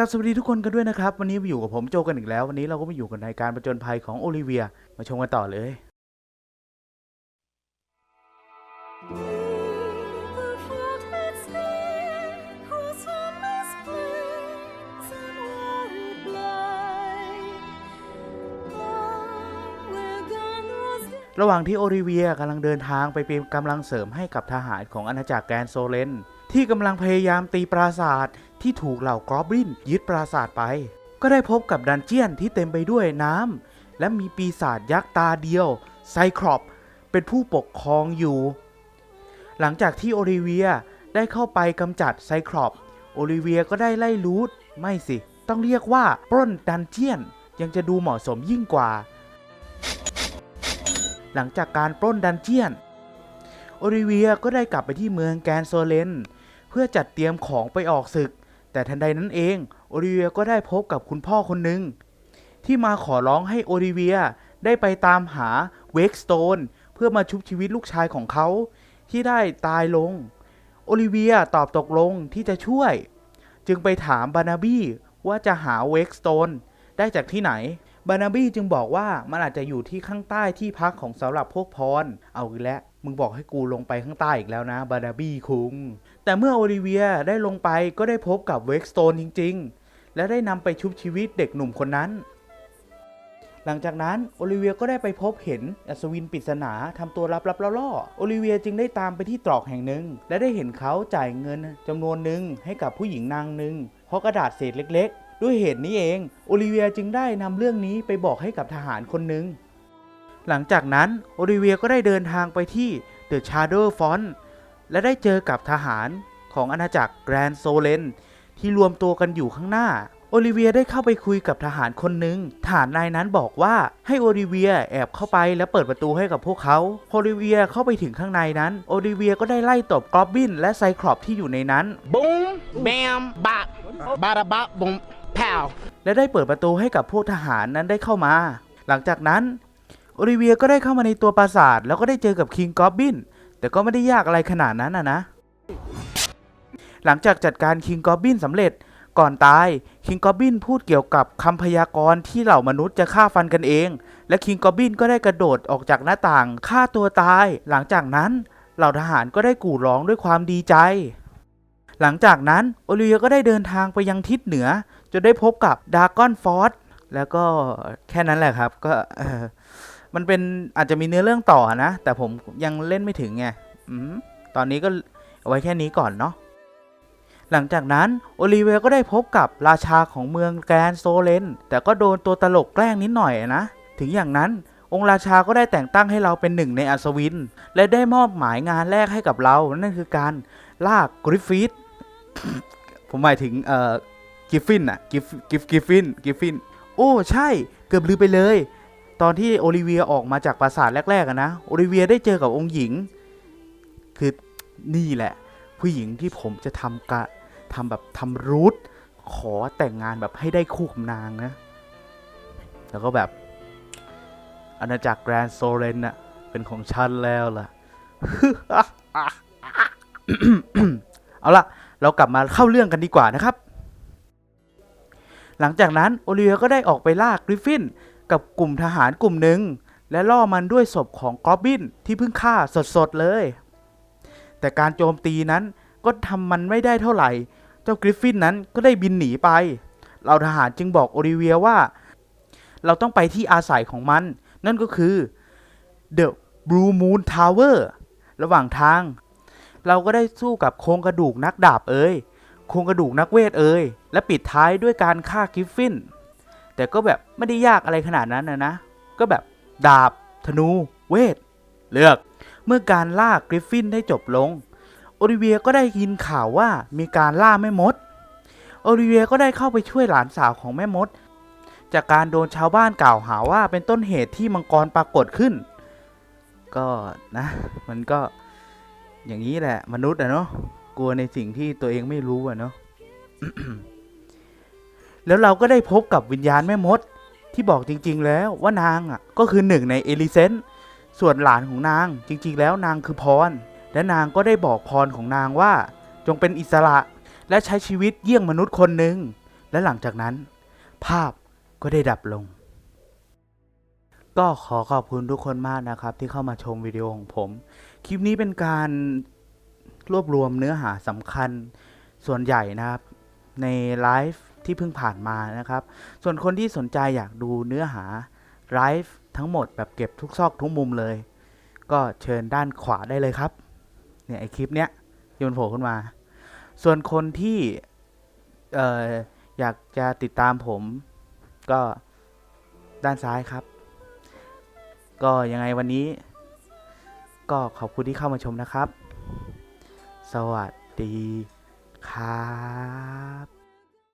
กับสวัสดีทุกคนกันด้วยนะครับ วันนี้มาอยู่กับผมโจกันอีกแล้ว วันนี้เราก็มาอยู่กันในการประจนภัยของโอลิเวีย มาชมกันต่อเลยระหว่างที่โอลิเวียกำลังเดินทางไปเป็นกำลังเสริมให้กับทหารของอาณาจักรแกรนโซเลน ที่กำลังพยายามตีปราสาทที่ถูกเหล่ากรอบลินยึดปราสาทไป ก็ได้พบกับดันเจียนที่เต็มไปด้วยน้ำและมีปีศาจยักษ์ตาเดียว ไซครอปเป็นผู้ปกครองอยู่ หลังจากที่โอลิเวียได้เข้าไปกำจัดไซครอปโอลิเวียก็ได้ไล่ลูทไม่สิ ต้องเรียกว่าปล้นดันเจียนยังจะดูเหมาะสมยิ่งกว่า หลังจากการปล้นดันเจียน โอลิเวียก็ได้กลับไปที่เมืองแกรนโซเลน เพื่อจัดเตรียมของไปออกศึก แต่ทันใดนั้นเองโอลิเวียก็ได้พบกับคุณพ่อคนหนึ่งที่มาขอร้องให้โอลิเวียได้ไปตามหาเวกสโตนเพื่อมาชุบชีวิตลูกชายของเขา ที่ได้ตายลง โอลิเวียตอบตกลงที่จะช่วย จึงไปถามบานาบี้ว่าจะหาเวกสโตนได้จากที่ไหนบานาบี้จึงบอกว่ามันอาจจะอยู่ที่ข้างใต้ที่พักของสำหรับพวกพร เอาอีกแล้ว มึงบอกให้กูลงไปข้างใต้อีกแล้วนะบานาบี้คุง แต่เมื่อโอลิเวียได้ลงไปก็ได้พบกับเวกสโตนจริง ๆ และได้นำไปชุบชีวิตเด็กหนุ่มคนนั้น หลังจากนั้นโอลิเวียก็ได้ไปพบเห็นอัศวินปริศนาทำตัวลับๆล่อๆโอลิเวียจึงได้ตามไปที่ตรอกแห่งหนึ่ง และได้เห็นเขาจ่ายเงินจำนวนหนึ่งให้กับผู้หญิงนางหนึ่งเพราะกระดาษเศษเล็ก ๆ ด้วยเหตุนี้เองโอลิเวียจึงได้นำเรื่องนี้ไปบอกให้กับทหารคนหนึ่งหลังจากนั้นโอลิเวียก็ได้เดินทางไปที่เดอะชาร์เดอร์ฟอน และได้เจอกับทหารของอาณาจักรแกรนโซเลนที่รวมตัวกันอยู่ข้างหน้า โอลิเวียได้เข้าไปคุยกับทหารคนหนึ่งทหารนายนั้นบอกว่าให้โอลิเวียแอบเข้าไปและเปิดประตูให้กับพวกเขาพอโอลิเวียเข้าไปถึงข้างในนั้น โอลิเวียก็ได้ไล่ตบกอบบินและไซคลอปที่อยู่ในนั้น Boom, bam, bop, bada bop, boom, pow. และได้เปิดประตูให้กับพวกทหารนั้นได้เข้ามา หลังจากนั้นโอลิเวียก็ได้เข้ามาในตัวปราสาทแล้วก็ได้เจอกับคิงกอบบิน แต่ก็ไม่ได้ยากอะไรขนาดนั้นนะนะ หลังจากจัดการคิงกอบบินสำเร็จก่อนตายคิงกอบบินพูดเกี่ยวกับคำพยากรณ์ที่เหล่ามนุษย์จะฆ่าฟันกันเอง และคิงกอบบินก็ได้กระโดดออกจากหน้าต่างฆ่าตัวตาย หลังจากนั้นเหล่าทหารก็ได้กู่ร้องด้วยความดีใจ หลังจากนั้นโอลิเวียก็ได้เดินทางไปยังทิศเหนือจนได้พบกับดากอนฟอสแล้วก็แค่นั้นแหละครับก็ มันเป็นอาจจะมีเนื้อเรื่องต่อนะ แต่ผมยังเล่นไม่ถึงไงอตอนนี้ก็เอาไว้แค่นี้ก่อนเนาะหลังจากนั้นโอลิเวียก็ได้พบกับราชาของเมืองแกรนโซเลน แต่ก็โดนตัวตลกแกล้งนิดหน่อยนะ ถึงอย่างนั้นองค์ราชาก็ได้แต่งตั้งให้เราเป็นหนึ่งในอัศวิน และได้มอบหมายงานแรกให้กับเรา นั่นคือการลากกริฟฟิธผมหมายถึงเอ่อกิฟฟินอะกิฟกิฟกิฟฟินกิฟฟิน โอ้ ใช่ เกือบลืมไปเลย ตอนที่โอลิเวียออกมาจากปราสาทแรกๆนะโอลิเวียได้เจอกับองค์หญิง คือนี่แหละ ผู้หญิงที่ผมจะทำกะทำแบบทำรูทขอแต่งงานแบบให้ได้คู่กับนางนะ แล้วก็แบบอาณาจักรแกรนด์โซเรนน่ะเป็นของฉันแล้วล่ะ เอาล่ะ เรากลับมาเข้าเรื่องกันดีกว่านะครับ หลังจากนั้น โอลิเวียก็ได้ออกไปล่ากริฟฟิน กับกลุ่มทหารกลุ่มหนึ่งและล่อมันด้วยศพของกอบบินที่เพิ่งฆ่าสดๆเลย แต่การโจมตีนั้นก็ทำมันไม่ได้เท่าไหร่ เจ้ากริฟฟินนั้นก็ได้บินหนีไปเหล่าทหารจึงบอกโอลิเวียว่า เราต้องไปที่อาศัยของมัน นั่นก็คือ The Blue Moon Tower ระหว่างทาง เราก็ได้สู้กับโครงกระดูกนักดาบเอ่ยโครงกระดูกนักเวทเอ่ยและปิดท้ายด้วยการฆ่ากริฟฟิน แต่ก็แบบไม่ได้ยากอะไรขนาดนั้นนะนะ ก็แบบดาบ ธนู เวท เลือก เมื่อการล่ากริฟฟินได้จบลง โอลิเวียก็ได้ยินข่าวว่ามีการล่าแม่มด โอลิเวียก็ได้เข้าไปช่วยหลานสาวของแม่มด จากการโดนชาวบ้านกล่าวหาว่าเป็นต้นเหตุที่มังกรปรากฏขึ้น ก็นะ มันก็อย่างนี้แหละมนุษย์อะเนาะกลัวในสิ่งที่ตัวเองไม่รู้อะเนาะ แล้วเราก็ได้พบกับวิญญาณแม่มด ที่บอกจริง ๆ แล้วว่านางอะก็คือหนึ่งในเอลิเซนส่วนหลานของนางจริง ๆ แล้วนางคือพร และนางก็ได้บอกพรของนางว่า จงเป็นอิสระและใช้ชีวิตเยี่ยงมนุษย์คนหนึ่งและหลังจากนั้น ภาพก็ได้ดับลง ก็ขอขอบคุณทุกคนมากนะครับ ที่เข้ามาชมวิดีโอของผม คลิปนี้เป็นการรวบรวมเนื้อหาสำคัญส่วนใหญ่นะครับ ในไลฟ์ ที่เพิ่งผ่านมานะครับ ส่วนคนที่สนใจอยากดูเนื้อหาไลฟ์ทั้งหมดแบบเก็บทุกซอกทุกมุมเลย ก็เชิญด้านขวาได้เลยครับ เนี่ยไอคลิปเนี้ยที่มันโผล่ขึ้นมา ส่วนคนที่เอ่ออยากจะติดตามผมก็ด้านซ้ายครับ ก็ยังไงวันนี้ ก็ขอบคุณที่เข้ามาชมนะครับ สวัสดีครับ